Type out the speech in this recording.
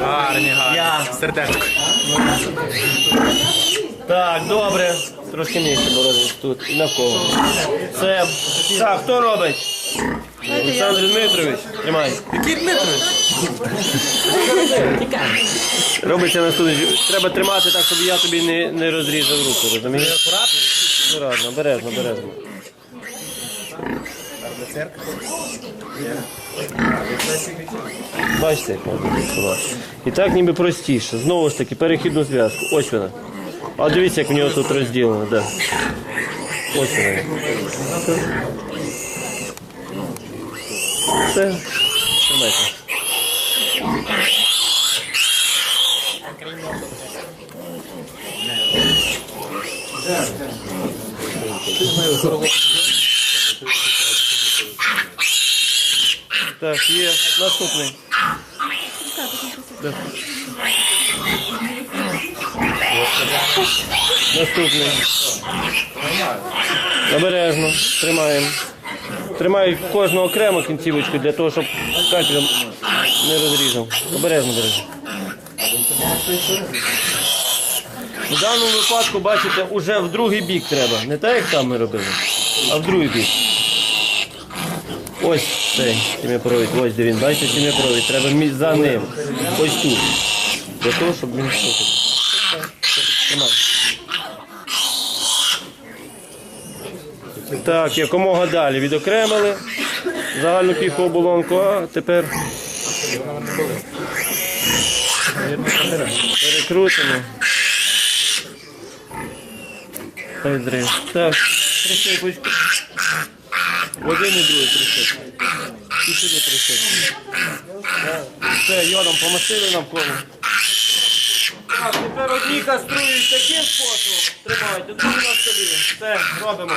Гарні, гарні. Я. Сердечко. Так, добре. Трошки нижче боротись тут і навколо. Це. Так, хто робить? Олександр Дмитрович, тримай. Який Дмитрович? Робиться наступне. Треба тримати так, щоб я тобі не, не розрізав руку, розумієш? Акуратно, обережно, обережно. Бачите, як можна працювати. І так ніби простіше. Знову ж таки, перехідну зв'язку. Ось вона. А дивіться, як в нього тут розділено. Да. Ось вона. Все. Тримайте. Так, є. Наступний. Наступний. Обережно. Тримаємо. Тримаю кожну окремо кінцівочку для того, щоб капелем не розрізав. Обережно, обережно. В даному випадку, бачите, уже в другий бік треба. Не так, як там ми робили, а в другий бік. Ось цей тім'япровід, ось де він, бачите, тім'япровід, треба мі- за ним. Ось тут. Для того, щоб він. Так, якомога далі відокремили загальну піхову оболонку, а тепер перекрутимо. Так. В один і другий присип. І сюди присип. Все, йодом помастили навколо. Так, тепер одні каструють таким способом. Тримайте, другі на столі. Все, робимо.